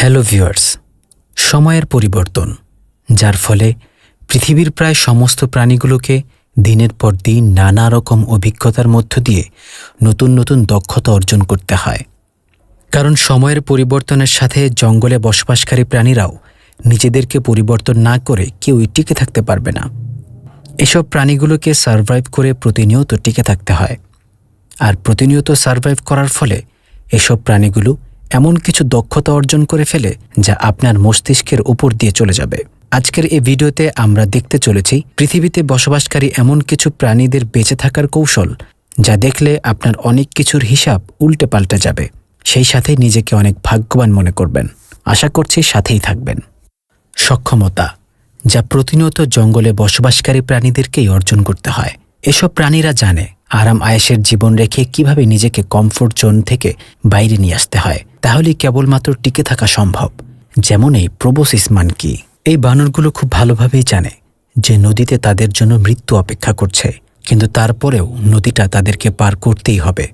Hello viewers সময়ের পরিবর্তন, যার ফলে পৃথিবীর প্রায় সমস্ত প্রাণীগুলোকে দিনের পর দিন নানা রকম অভিজ্ঞতার মধ্য দিয়ে নতুন নতুন দক্ষতা অর্জন করতে হয়। কারণ সময়ের পরিবর্তনের সাথে জঙ্গলে বসবাসকারী প্রাণীরাও নিজেদেরকে পরিবর্তন না করে কেউই টিকে থাকতে পারবে না। এসব প্রাণীগুলোকে সার্ভাইভ করে প্রতিনিয়ত টিকে থাকতে হয়। আর প্রতিনিয়ত সার্ভাইভ করার ফলে এসব প্রাণীগুলো এমন কিছু দক্ষতা অর্জন করে ফেলে যা আপনার মস্তিষ্কের উপর দিয়ে চলে যাবে। আজকের এই ভিডিওতে আমরা দেখতে চলেছি পৃথিবীতে বসবাসকারী এমন কিছু প্রাণীদের বেঁচে থাকার কৌশল যা দেখলে আপনার অনেক কিছুর হিসাব উল্টে পাল্টে যাবে। সেই সাথে নিজেকে অনেক ভাগ্যবান মনে করবেন। আশা করছি সাথেই থাকবেন। সক্ষমতা, যা প্রতিনিয়ত জঙ্গলে বসবাসকারী প্রাণীদেরকেই অর্জন করতে হয়। এসব প্রাণীরা জানে আরাম আয়েসের জীবন রেখে কীভাবে নিজেকে কমফোর্ট জোন থেকে বাইরে নিয়ে আসতে হয়, তাহলেই কেবলমাত্র টিকে থাকা সম্ভব। যেমন এই প্রবোসিস মানকি। এই বানরগুলো খুব ভালোভাবেই জানে যে নদীতে তাদের জন্য মৃত্যু অপেক্ষা করছে, কিন্তু তারপরেও নদীটা তাদেরকে পার করতেই হবে।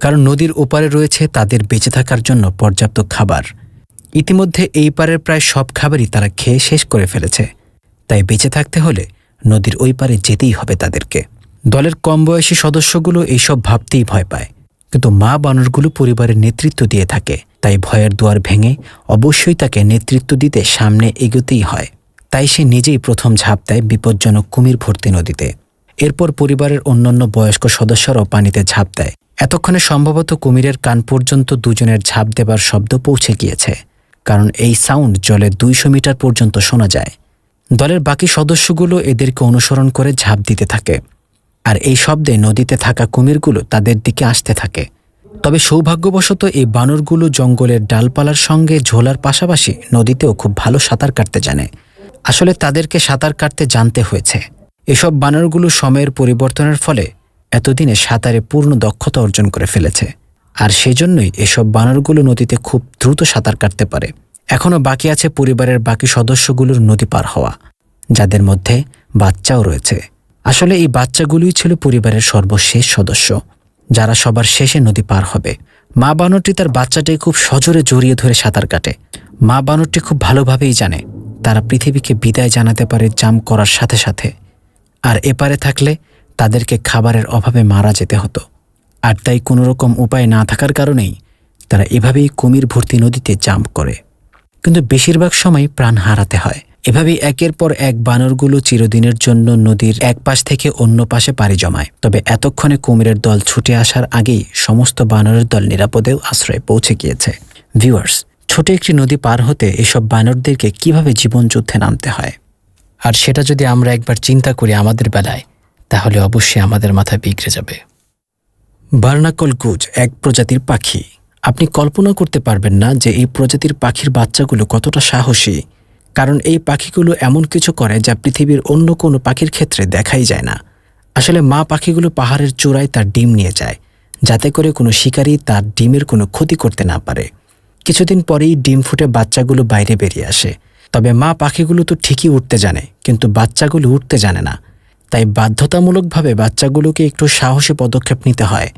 কারণ নদীর ওপারে রয়েছে তাদের বেঁচে থাকার জন্য পর্যাপ্ত খাবার। ইতিমধ্যে এই পারের প্রায় সব খাবারই তারা খেয়ে শেষ করে ফেলেছে। তাই বেঁচে থাকতে হলে নদীর ওই পারে যেতেই হবে তাদেরকে। দলের কম বয়সী সদস্যগুলো এইসব ভাবতেই ভয় পায়। কিন্তু মা বানরগুলো পরিবারের নেতৃত্ব দিয়ে থাকে। তাই ভয়ের দুয়ার ভেঙে অবশ্যই তাকে নেতৃত্ব দিতে সামনে এগোতেই হয়। তাই সে নিজেই প্রথম ঝাঁপ দেয় বিপজ্জনক কুমির ভর্তি নদীতে। এরপর পরিবারের অন্যান্য বয়স্ক সদস্যরাও পানিতে ঝাঁপ দেয়। এতক্ষণে সম্ভবত কুমিরের কান পর্যন্ত দুজনের ঝাঁপ দেবার শব্দ পৌঁছে গিয়েছে। কারণ এই সাউন্ড জলে দুইশো মিটার পর্যন্ত শোনা যায়। দলের বাকি সদস্যগুলো এদেরকে অনুসরণ করে ঝাঁপ দিতে থাকে। আর এই শব্দে নদীতে থাকা কুমিরগুলো তাদের দিকে আসতে থাকে। তবে সৌভাগ্যবশত এই বানরগুলো জঙ্গলের ডালপালার সঙ্গে ঝোলার পাশাপাশি নদীতেও খুব ভালো সাঁতার কাটতে জানে। আসলে তাদেরকে সাঁতার কাটতে জানতে হয়েছে। এসব বানরগুলো সময়ের পরিবর্তনের ফলে এতদিনে সাঁতারে পূর্ণ দক্ষতা অর্জন করে ফেলেছে। আর সেজন্যই এসব বানরগুলো নদীতে খুব দ্রুত সাঁতার কাটতে পারে। এখনও বাকি আছে পরিবারের বাকি সদস্যগুলোর নদী পার হওয়া, যাদের মধ্যে বাচ্চাও রয়েছে। আসলে এই বাচ্চাগুলোই ছিল পরিবারের সর্বশেষ সদস্য, যারা সবার শেষে নদী পার হবে। মা বানরটি তার বাচ্চাটাই খুব সজোরে জড়িয়ে ধরে সাঁতার কাটে। মা বানরটি খুব ভালোভাবেই জানে, তারা পৃথিবীকে বিদায় জানাতে পারে জাম করার সাথে সাথে। আর এপারে থাকলে তাদেরকে খাবারের অভাবে মারা যেতে হতো। আর তাই কোনো রকম উপায় না থাকার কারণেই তারা এভাবেই কুমির ভর্তি নদীতে জাম্প করে। কিন্তু বেশিরভাগ সময় প্রাণ হারাতে হয়। এভাবেই একের পর এক বানরগুলো চিরদিনের জন্য নদীর এক পাশ থেকে অন্য পাশে পাড়ি জমায়। তবে এতক্ষণে কুমিরের দল ছুটে আসার আগেই সমস্ত বানরের দল নিরাপদেও আশ্রয়ে পৌঁছে গিয়েছে। ভিউয়ার্স, ছোট একটি নদী পার হতে এসব বানরদেরকে কীভাবে জীবনযুদ্ধে নামতে হয়? আর সেটা যদি আমরা একবার চিন্তা করি আমাদের বেলায়, তাহলে অবশ্যই আমাদের মাথা বিগড়ে যাবে। বার্নাকল গুজ এক প্রজাতির পাখি। আপনি কল্পনা করতে পারবেন না যে এই প্রজাতির পাখির বাচ্চাগুলো কতটা সাহসী কারণ এই পাখিগুলো এমন কিছু করে যা পৃথিবীর অন্য কোনো পাখির ক্ষেত্রে দেখাই যায় না। আসলে মা পাখিগুলো পাহাড়ের চূড়ায় তার ডিম নিয়ে যায়, যাতে করে কোনো শিকারী তার ডিমের কোনো ক্ষতি করতে না পারে। কিছুদিন পরেই ডিম ফুটে বাচ্চাগুলো বাইরে বেরিয়ে আসে। তবে মা পাখিগুলো তো ঠিকই উঠতে জানে, কিন্তু বাচ্চাগুলো উঠতে জানে না। তাই বাধ্যতামূলকভাবে বাচ্চাগুলোকে একটু সাহসী পদক্ষেপ নিতে হয়,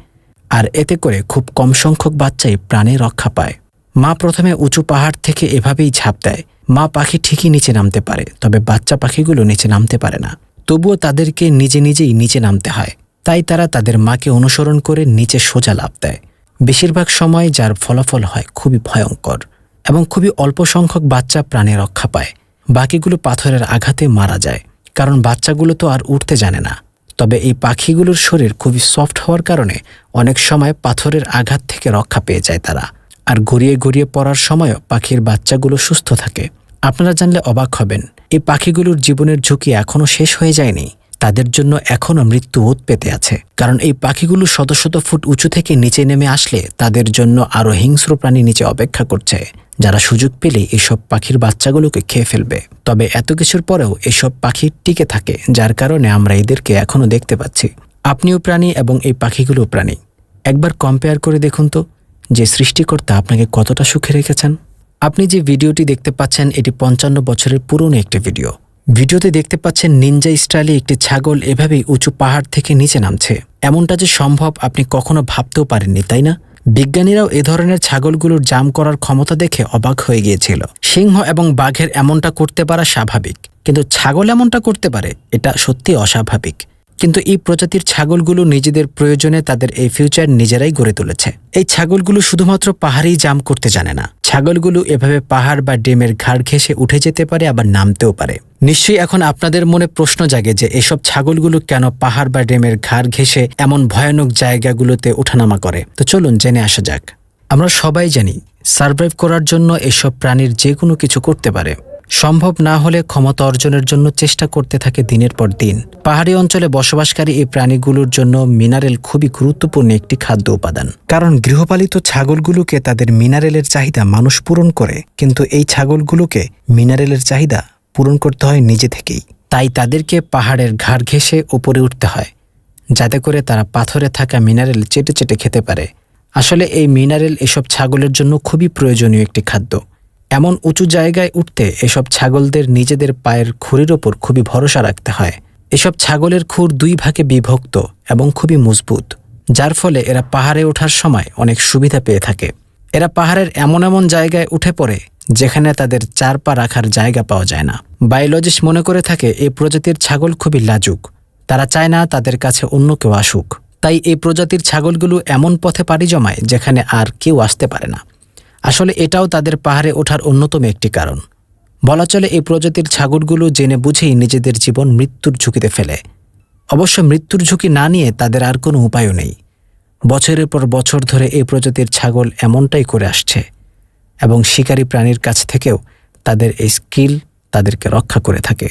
আর এতে করে খুব কম সংখ্যক বাচ্চাই প্রাণে রক্ষা পায়। মা প্রথমে উঁচু পাহাড় থেকে এভাবেই ঝাঁপ দেয় মা পাখি ঠিকই নিচে নামতে পারে, তবে বাচ্চা পাখিগুলো নিচে নামতে পারে না। তবুও তাদেরকে নিজে নিজেই নিচে নামতে হয়। তাই তারা তাদের মাকে অনুসরণ করে নিচে সোজা লাভ দেয়। বেশিরভাগ সময় যার ফলাফল হয় খুবই ভয়ঙ্কর এবং খুবই অল্প সংখ্যক বাচ্চা প্রাণে রক্ষা পায়। বাকিগুলো পাথরের আঘাতে মারা যায়, কারণ বাচ্চাগুলো তো আর উঠতে জানে না। তবে এই পাখিগুলোর শরীর খুবই সফট হওয়ার কারণে অনেক সময় পাথরের আঘাত থেকে রক্ষা পেয়ে যায় তারা। আর গড়িয়ে গড়িয়ে পড়ার সময়ও পাখির বাচ্চাগুলো সুস্থ থাকে। আপনারা জানলে অবাক হবেন, এই পাখিগুলোর জীবনের ঝুঁকি এখনও শেষ হয়ে যায়নি। তাদের জন্য এখনও মৃত্যু ওত পেতে আছে। কারণ এই পাখিগুলো শত শত ফুট উঁচু থেকে নিচে নেমে আসলে তাদের জন্য আরও হিংস্র প্রাণী নিচে অপেক্ষা করছে, যারা সুযোগ পেলে এসব পাখির বাচ্চাগুলোকে খেয়ে ফেলবে। তবে এত কিছুর পরেও এসব পাখি টিকে থাকে, যার কারণে আমরা এদেরকে এখনও দেখতে পাচ্ছি। আপনিও প্রাণী এবং এই পাখিগুলো প্রাণী। একবার কম্পেয়ার করে দেখুন তো। যে সৃষ্টিকর্তা আপনাকে কতটা সুখে রেখেছেন? আপনি যে ভিডিওটি দেখতে পাচ্ছেন, এটি পঞ্চান্ন বছরের পুরনো একটি ভিডিও। ভিডিওতে দেখতে পাচ্ছেন নিনজা স্টাইলে একটি ছাগল এভাবেই উঁচু পাহাড় থেকে নিচে নামছে। এমনটা যে সম্ভব আপনি কখনো ভাবতেও পারেননি, তাই না? বিজ্ঞানীরাও এ ধরনের ছাগলগুলোর জাম করার ক্ষমতা দেখে অবাক হয়ে গিয়েছিল। সিংহ এবং বাঘের এমনটা করতে পারা স্বাভাবিক, কিন্তু ছাগল এমনটা করতে পারে, এটা সত্যি অস্বাভাবিক। কিন্তু এই প্রজাতির ছাগলগুলো নিজেদের প্রয়োজনে তাদের এই ফিউচার নিজেরাই গড়ে তুলেছে। এই ছাগলগুলো শুধুমাত্র পাহাড়েই জাম করতে জানে না। ছাগলগুলো এভাবে পাহাড় বা ডেমের ঘাড় ঘেঁষে উঠে যেতে পারে, আবার নামতেও পারে। নিশ্চয়ই এখন আপনাদের মনে প্রশ্ন জাগে যে এসব ছাগলগুলো কেন পাহাড় বা ডেমের ঘাড় ঘেঁষে এমন ভয়ানক জায়গাগুলোতে ওঠানামা করে? তো চলুন জেনে আসা যাক। আমরা সবাই জানি, সার্ভাইভ করার জন্য এসব প্রাণীর যে কোনো কিছু করতে পারে। সম্ভব না হলে ক্ষমতা অর্জনের জন্য চেষ্টা করতে থাকে দিনের পর দিন। পাহাড়ি অঞ্চলে বসবাসকারী এই প্রাণীগুলোর জন্য মিনারেল খুবই গুরুত্বপূর্ণ একটি খাদ্য উপাদান। কারণ গৃহপালিত ছাগলগুলোকে তাদের মিনারেলের চাহিদা মানুষ পূরণ করে, কিন্তু এই ছাগলগুলোকে মিনারেলের চাহিদা পূরণ করতে হয় নিজে থেকেই। তাই তাদেরকে পাহাড়ের ঘাড় ঘেঁষে উপরে উঠতে হয়, যাতে করে তারা পাথরে থাকা মিনারেল চেটে চেটে খেতে পারে। আসলে এই মিনারেল এসব ছাগলের জন্য খুবই প্রয়োজনীয় একটি খাদ্য। এমন উঁচু জায়গায় উঠতে এসব ছাগলদের নিজেদের পায়ের খুরের ওপর খুবই ভরসা রাখতে হয়। এসব ছাগলের খুর দুই ভাগে বিভক্ত এবং খুবই মজবুত, যার ফলে এরা পাহাড়ে ওঠার সময় অনেক সুবিধা পেয়ে থাকে। এরা পাহাড়ের এমন এমন জায়গায় উঠে পড়ে, যেখানে তাদের চার পা রাখার জায়গা পাওয়া যায় না। বায়োলজিস্ট মনে করে থাকে, এই প্রজাতির ছাগল খুবই লাজুক। তারা চায় না তাদের কাছে অন্য কেউ আসুক। তাই এই প্রজাতির ছাগলগুলো এমন পথে পাড়ি জমায়, যেখানে আর কেউ আসতে পারে না। আসলে এটাও তাদের পাহাড়ে ওঠার অন্যতম একটি কারণ। বলা চলে এই প্রজাতির ছাগলগুলো জেনে বুঝেই নিজেদের জীবন মৃত্যুর ঝুঁকিতে ফেলে। অবশ্য মৃত্যুর ঝুঁকি না নিয়ে তাদের আর কোনো উপায়ও নেই। বছরের পর বছর ধরে এই প্রজাতির ছাগল এমনটাই করে আসছে এবং শিকারী প্রাণীর কাছ থেকেও তাদের এই স্কিল তাদেরকে রক্ষা করে থাকে।